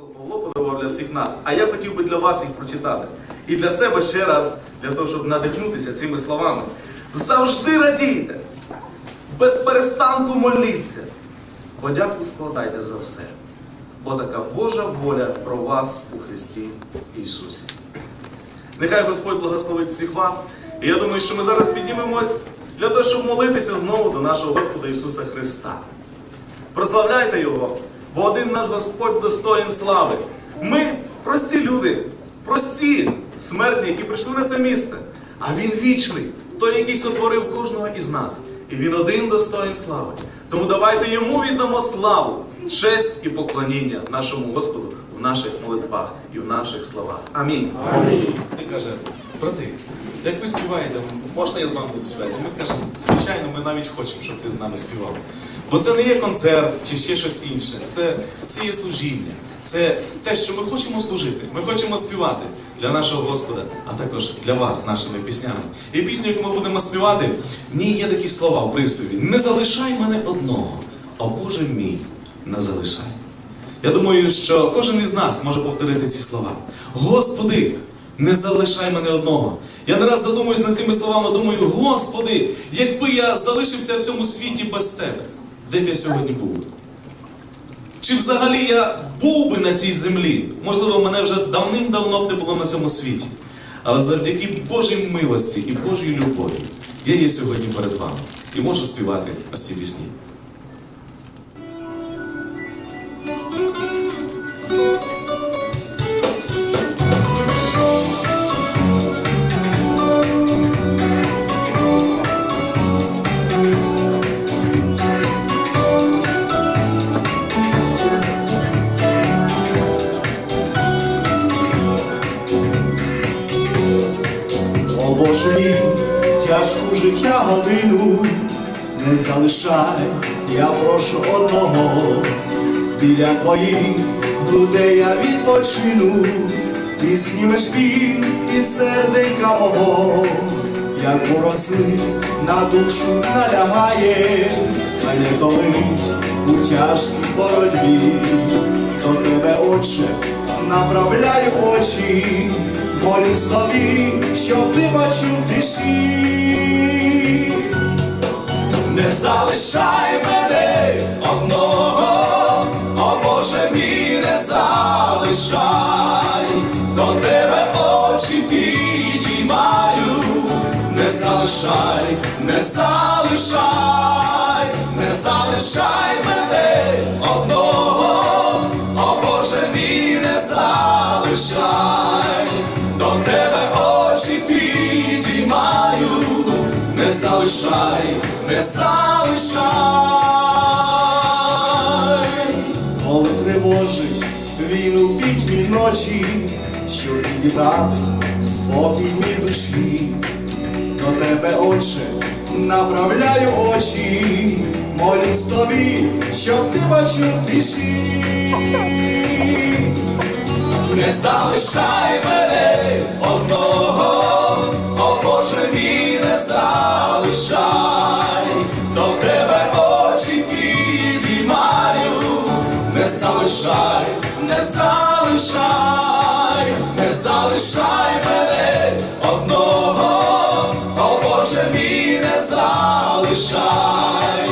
апостол Павло подарував для всіх нас. А я хотів би для вас їх прочитати. І для себе ще раз, для того, щоб надихнутися цими словами. Завжди радійте, без перестанку моліться. Подяку складайте за все. Бо така Божа воля про вас у Христі Ісусі. Нехай Господь благословить всіх вас. І я думаю, що ми зараз піднімемось для того, щоб молитися знову до нашого Господа Ісуса Христа. Прославляйте Його, бо один наш Господь достоїн слави. Ми прості люди, прості смертні, які прийшли на це місце. А Він вічний, той, який сотворив кожного із нас. І він один достоїн слави. Тому давайте йому віддамо славу, честь і поклоніння нашому Господу в наших молитвах і в наших словах. Амінь. Ти каже, брати, як ви співаєте, можна я з вами буду співати? Ми кажемо, звичайно, ми навіть хочемо, щоб ти з нами співав. Бо це не є концерт чи ще щось інше. Це, це є служіння. Це те, що ми хочемо служити. Ми хочемо співати для нашого Господа, а також для вас, нашими піснями. І пісню, яку ми будемо співати, в ній є такі слова у пристові. Не залишай мене одного, о Боже мій, не залишай. Я думаю, що кожен із нас може повторити ці слова. Господи, не залишай мене одного. Я не раз задумуюсь над цими словами, думаю, Господи, якби я залишився в цьому світі без Тебе, де б я сьогодні був? Чи взагалі я був би на цій землі? Можливо, мене вже давним-давно б не було на цьому світі. Але завдяки Божій милості і Божій любові я є сьогодні перед вами і можу співати ось ці пісні. Залишай, я прошу одного, біля твоїх грудей я відпочину, ти знімеш біль із серденька мого, як бороси на душу налягає, та не томить у тяжкій боротьбі, до тебе, Отче, направляю очі, молюсь тобі, щоб ти бачив тиші. Не залишай мене одного, о Боже мій, не залишай, до тебе очі підіймаю, не залишай, не залишай, не залишай залишай, не залишай. Молитви Божі, він у пітьмі ночі, щоб відібрати спокій мій душі. До тебе, Отче, направляю очі, молюсь тобі, щоб ти бачив тиші. Не залишай мене одного, залишай, до тебе очі підіймаю, не залишай, не залишай, не залишай мене одного, о Боже мій, не залишай,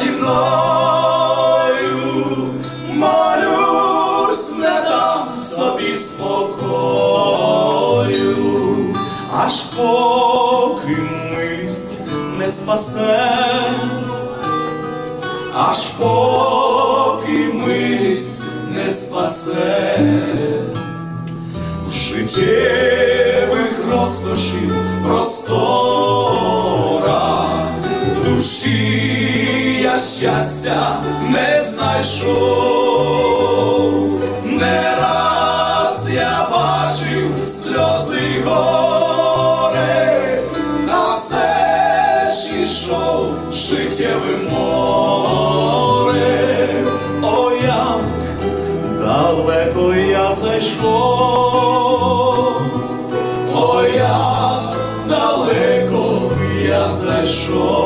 наді мною, молюсь, не дам собі спокою, аж поки милість не спасе. Аж поки милість не спасе. В життєвих розкошів простора душі щастя не знайшов, не раз я бачив сльози горе, на все ж ішов життєвим море. О, як далеко я зайшов, о, як далеко я зайшов.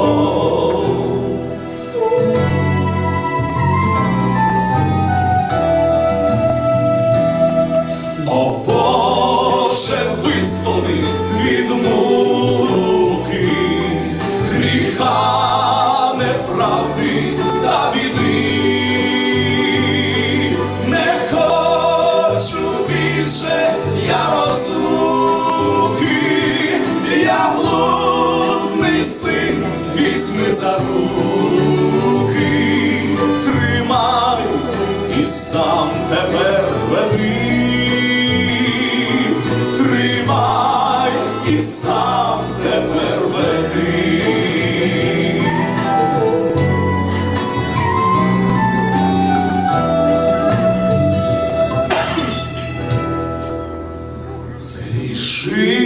Jesus.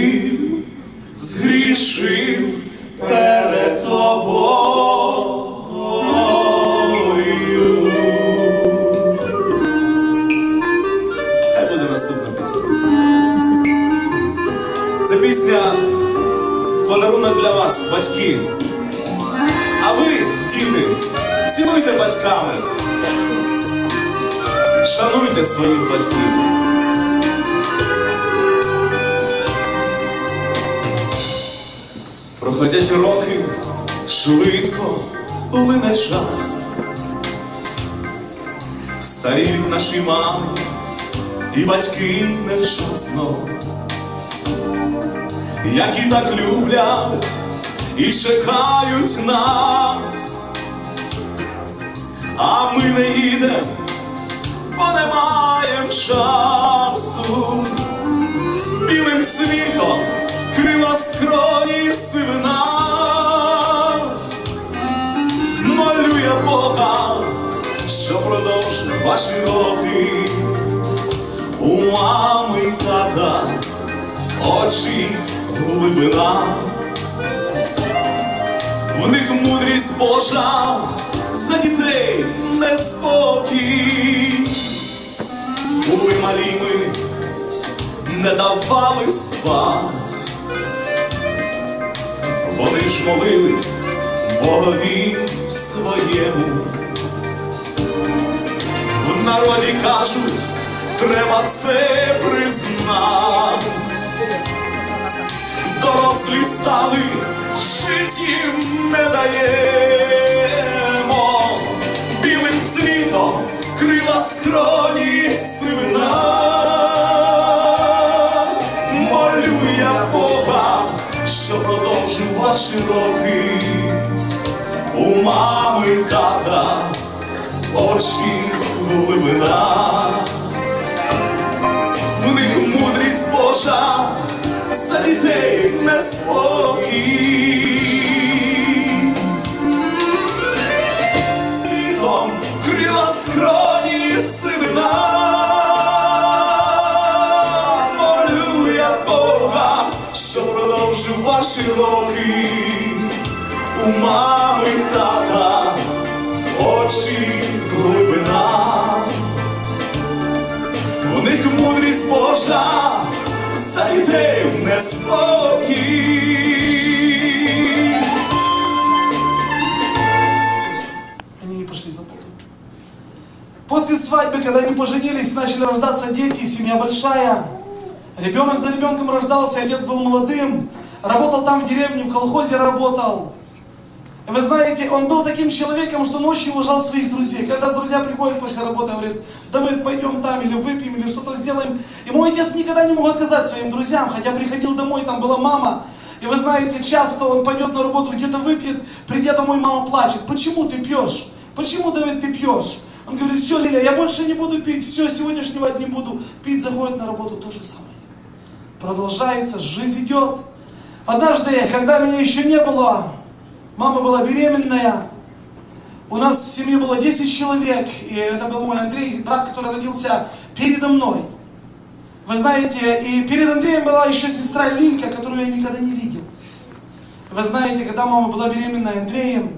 І батьки невчасно, які так люблять і чекають нас, а ми не їдемо, бо не маємо часу. Білим світом крила скроні сивина. Молю Бога, що продовжив ваші роки. Мами й тата очі глибина, в них мудрість Божа за дітей неспокій. Були малі ми, не давали спать. Вони ж молились Богові своєму. В народі кажуть, треба це признати. Дорослі стали, життів не даємо, білим цвітом крила скроні сивина. Молю я Бога, що продовжив ваші роки. У мами тата очі глибина, мудрість Божа за дітей поженились, начали рождаться дети, семья большая. Ребенок за ребенком рождался, отец был молодым, работал там в деревне, в колхозе работал. Вы знаете, он был таким человеком, что очень уважал своих друзей. Когда друзья приходят после работы, говорят, Давид, пойдем там, или выпьем, или что-то сделаем. И мой отец никогда не мог отказать своим друзьям, хотя приходил домой, там была мама. И вы знаете, часто он пойдет на работу, где-то выпьет, придя домой, мама плачет. Почему ты пьешь? Почему, Давид, ты пьешь? Он говорит, все, Лиля, я больше не буду пить, все, с сегодняшнего дня не буду пить, заходит на работу, то же самое. Продолжается, жизнь идет. Однажды, когда меня еще не было, мама была беременная, у нас в семье было 10 человек, и это был мой Андрей, брат, который родился передо мной. Вы знаете, и перед Андреем была еще сестра Лилька, которую я никогда не видел. Вы знаете, когда мама была беременна Андреем,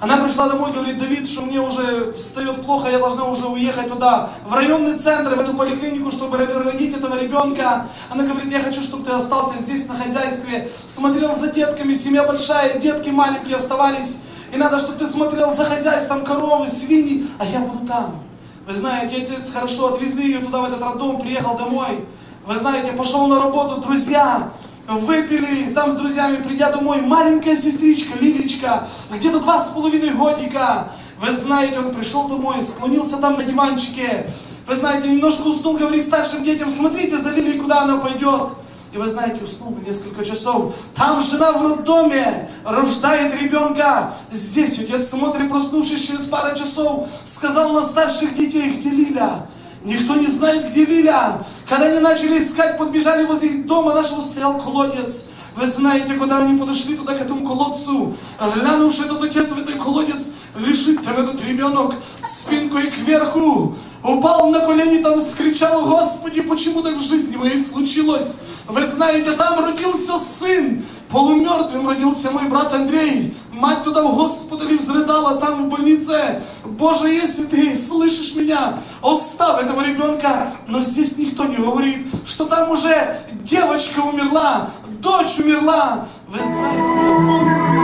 Она пришла домой, говорит, Давид, что мне уже встает плохо, я должна уже уехать туда, в районный центр, в эту поликлинику, чтобы родить этого ребенка. Она говорит, я хочу, чтобы ты остался здесь на хозяйстве, смотрел за детками, семья большая, детки маленькие оставались. И надо, чтобы ты смотрел за хозяйством, коровы, свиньи, а я буду там. Вы знаете, отец хорошо отвезли ее туда, в этот роддом, приехал домой. Вы знаете, пошел на работу, друзья, выпили, там с друзьями, придя домой, маленькая сестричка, Лилечка, где-то два с половиной годика. Вы знаете, он пришел домой, склонился там на диванчике. Вы знаете, немножко уснул, говорит старшим детям, смотрите за Лилией, куда она пойдет. И вы знаете, уснул на несколько часов. Там жена в роддоме рождает ребенка. Здесь отец смотрит, проснувшись через пару часов, сказал на старших детей, где Лиля? Никто не знает, где Лиля. Когда они начали искать, подбежали возле дома нашего, стоял колодец. Вы знаете, куда они подошли туда, к этому колодцу. Глянувши, этот отец в этот колодец, лежит там этот ребенок спинкой кверху. Упал на колени, там скричал, Господи, почему так в жизни моей случилось? Вы знаете, там родился сын, полумертвым родился мой брат Андрей. Мать туда в госпитале взрыдала, там в больнице. Боже, если ты слышишь меня, оставь этого ребенка. Но здесь никто не говорит, что там уже девочка умерла, дочь умерла. Вы знаете,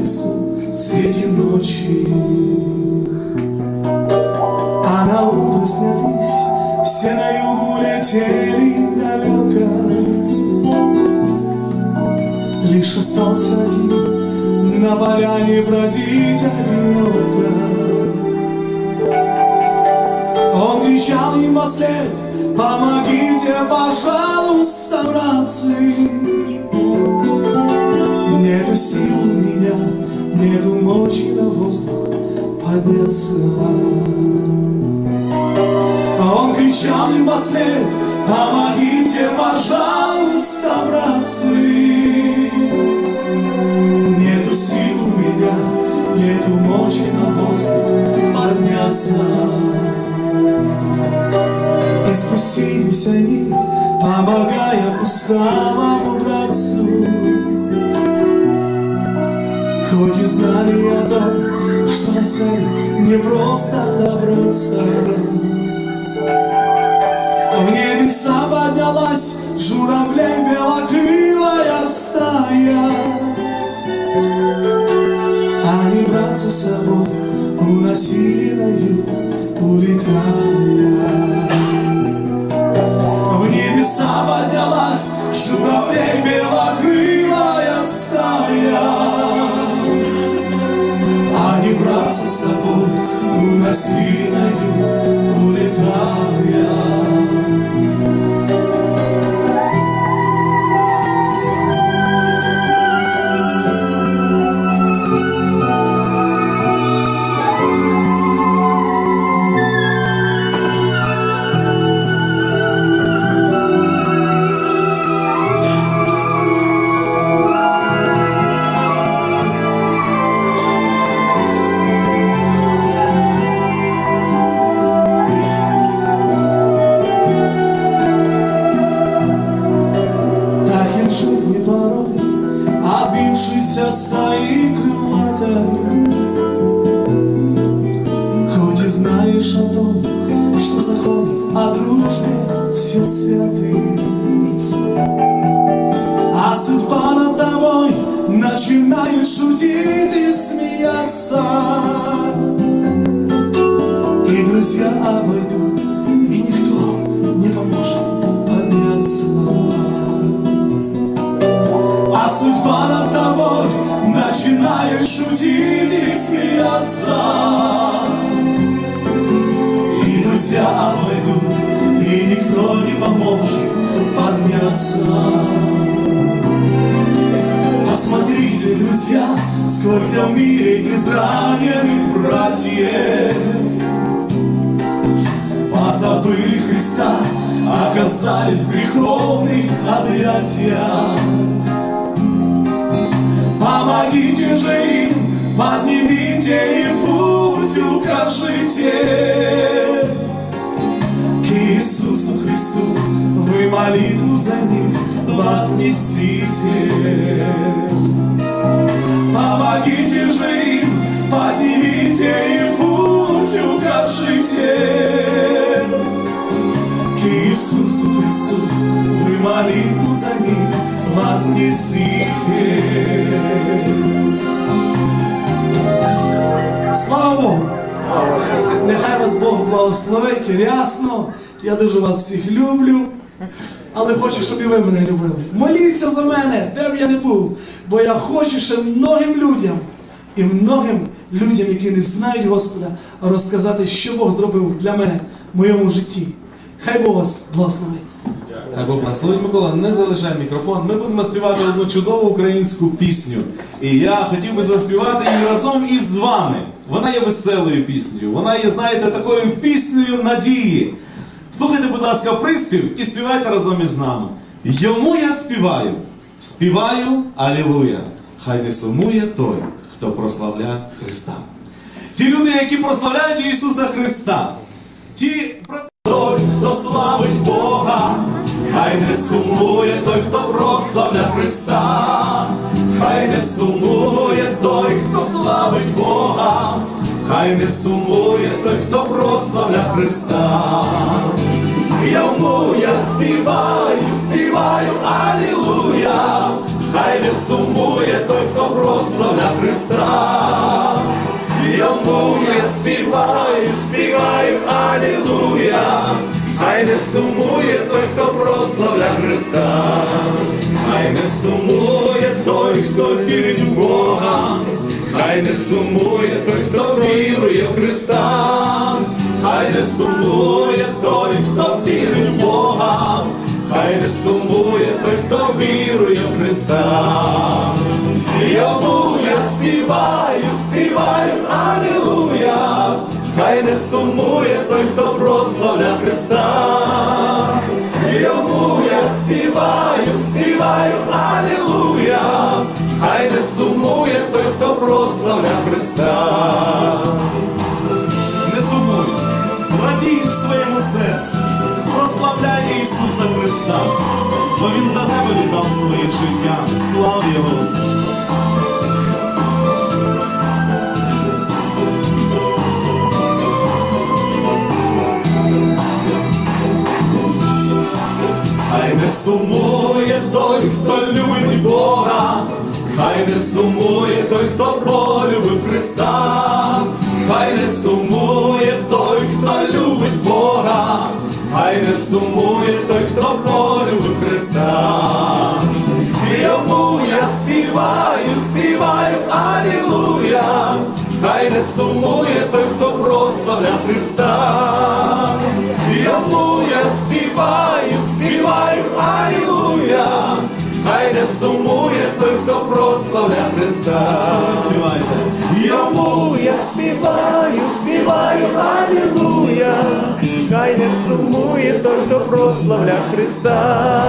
лесу среди ночи. А на утро снялись, все на югу летели далеко. Лишь остался один на поляне бродить одиноко. Он кричал им во след, помогите, пожалуйста, братцы. Нету сил нету мочи на воздух подняться. Он кричал им во след, помогите, пожалуйста, братцы. Нету сил у меня, нету мочи на воздух подняться. И спустились они, помогая усталому братцу. Хоть и знали о том, что до цели не просто добраться. В небеса поднялась журавлей белокрылая стая. Они братца с собой уносили на юг, улетая. В небеса поднялась журавлей белокрылая стая. Братца с тобой у нас юг, о дружбе все святы. А судьба над тобой начинает шутить и смеяться. И друзья обойдут, и никто не поможет подняться. А судьба над тобой начинает шутить и смеяться. и друзья обойдут никто не поможет подняться. Посмотрите, друзья, сколько в мире израненных братьев. Позабыли Христа, оказались в греховных объятиях. Помогите же им, поднимите им путь, укажите к Иисусу Христу, вы молитву за них вознесите. Помогите же им, поднимите им путь, укажите к Иисусу Христу, вы молитву за них вознесите. Слава Богу! Нехай вас Бог благословить рясно. Я дуже вас всіх люблю. Але хочу, щоб і ви мене любили. Моліться за мене, де б я не був. Бо я хочу ще многим людям і многим людям, які не знають Господа, розказати, що Бог зробив для мене в моєму житті. Хай Бог вас благословить. Хай Бог благословить Микола, не залишай мікрофон. Ми будемо співати одну чудову українську пісню. І я хотів би заспівати її разом із вами. Вона є веселою піснею. Вона є, знаєте, такою піснею надії. Слухайте, будь ласка, приспів і співайте разом із нами. Йому я співаю, співаю Алілуя. Хай не сумує той, хто прославляє Христа. Ті люди, які прославляють Ісуса Христа, ті Той, хто славить Бога, хай не сумує той, хто прославля Христа, хай не сумує той, хто хай не сумує той, хто прославля Христа. Йому я співаю, співаю, Алілуя, хай не сумує той, хто прославля Христа. Йому я співаю, співаю, Алілуя, хай не сумує той, хто прославля Христа, хай не сумує той, хто вірить в Бога, хай не сумує той, хто вірує в Христа, хай не сумує той, хто вірить в Бога, хай не сумує той, хто вірує в Христа. Йому я співаю, співаю, Алілуя, хай не сумує той, хто прославля Христа. Сумує той, хто прославля Христа. Не сумуй, радій в своєму серці, прославляй Ісуса Христа, бо Він за тебе віддав своє життя. Слава Його! Сумує той, хто любить Бога, хай не сумує той, хто полюбив Христа, хай не сумує той, хто любить Бога, хай не сумує той, хто полюбив Христа. Йому я співаю, співаю, Алілуя, хай не сумує той, хто прославля Христа. Йому я співаю, співаю, Алілуя, сумує той, хто прославля Христа. Йому я Співаю, співаю, алілуя, хай не сумує той, хто прославля Христа.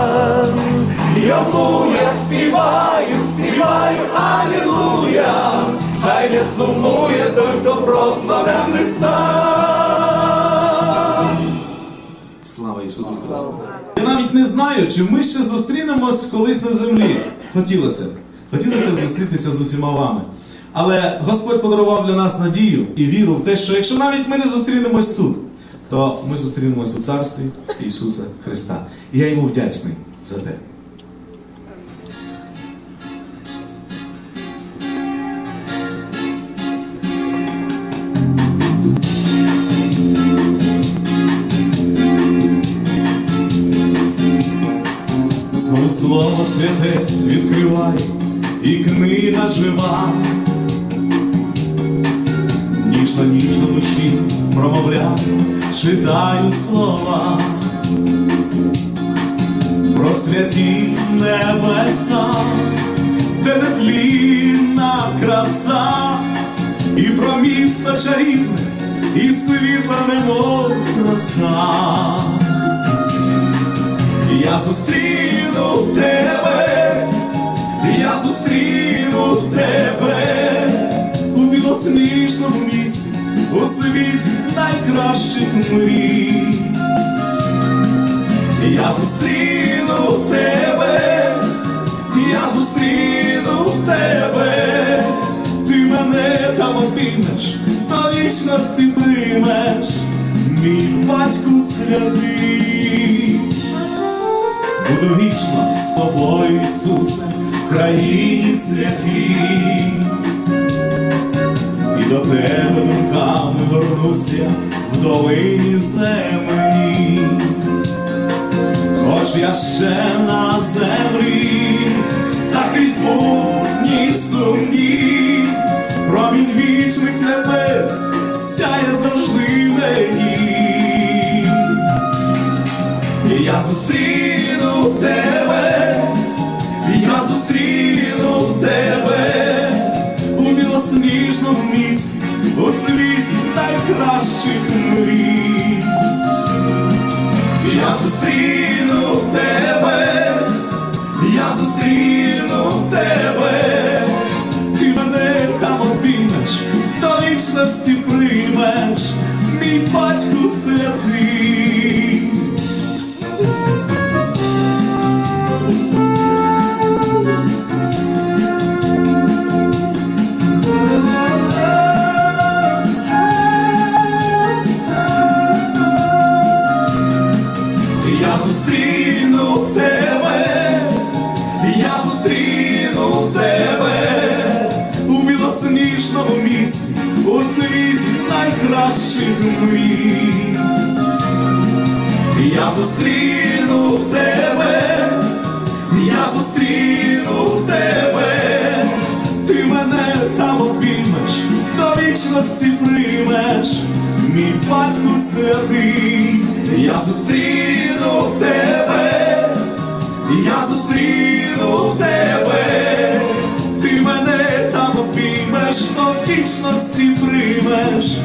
Йому я співаю, співаю, Алілуя, хай не сумує той, хто прославля Христа. Слава Ісусу Христу! Я навіть не знаю, чи ми ще зустрінемось колись на землі. Хотілося б. Хотілося б зустрітися з усіма вами. Але Господь подарував для нас надію і віру в те, що якщо навіть ми не зустрінемось тут, то ми зустрінемось у царстві Ісуса Христа. І я йому вдячний за те. Святе відкривай, і книга жива, ніжно, ніжно душі промовляю, читаю слова. Про святі небеса, де нетлінна краса, і про місто чарівне, і світла немов роса. Я зустріну тебе, у білосніжному місті, у світі найкращих мрій. Я зустріну тебе, я зустріну тебе, ти мене там обіймеш, до вічності приймеш, мій батьку святий. Буду вічно з тобою, Ісусе, в країні святій. До тебе думками вернуся в долині землі. Хоч я ще на землі, та крізь будні сумні, промінь вічних небес сяє завжди мені. І я зустріну тебе, найкращих мрій. Я зустріну тебе, я зустріну тебе, ти мене там обіймеш, до вічності приймеш, мій батьку я зустріну тебе, я зустріну тебе, ти мене там обіймеш, до вічності приймеш,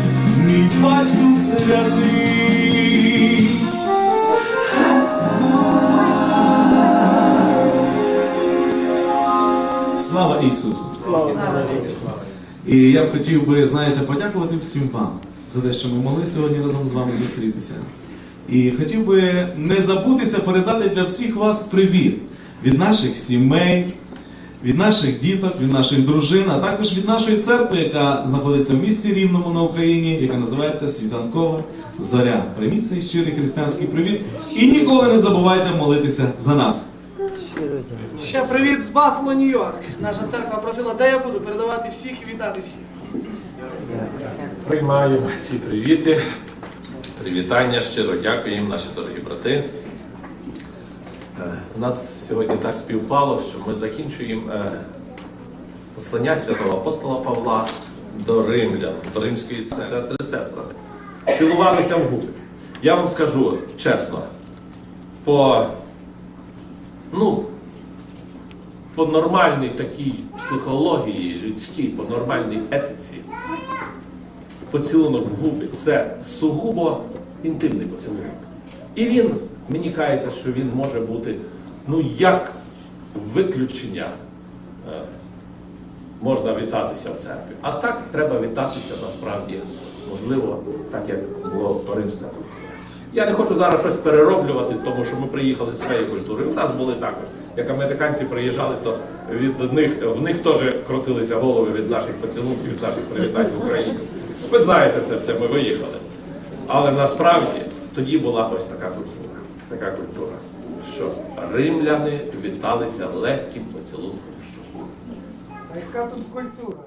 мій батьку святий. Слава Ісусу! І я б хотів би, знаєте, подякувати всім вам за те, що ми могли сьогодні разом з вами зустрітися. І хотів би не забутися передати для всіх вас привіт від наших сімей, від наших діток, від наших дружин, а також від нашої церкви, яка знаходиться в місті Рівному на Україні, яка називається Світанкова Зоря. Прийміть цей щирий християнський привіт і ніколи не забувайте молитися за нас. Ще привіт з Баффало, Нью-Йорк. Наша церква просила, де я буду передавати всіх і вітати всіх. Приймаємо ці привіти, привітання, щиро дякуємо, наші дорогі брати. Е, У нас сьогодні так співпало, що ми закінчуємо е, послання святого апостола Павла до римлян, до римської. Сестри сестрами. Цілувалися в губи. Я вам скажу чесно, по, ну, по нормальній такій психології людській, по нормальній етиці, поцілунок в губи це сугубо інтимний поцілунок. І він, мені кажеться, що він може бути ну як виключення. е, Можна вітатися в церкві. А так треба вітатися насправді, можливо, так як було римська культура. Я не хочу зараз щось перероблювати, тому що ми приїхали з своєї культури. У нас були також. Як американці приїжджали, то від них в них теж крутилися голови від наших поцілунків, від наших привітань в Україні. Ви знаєте це все, ми виїхали. Але насправді тоді була ось така культура. Така культура, що римляни віталися легким поцілунком щоку. Яка тут культура?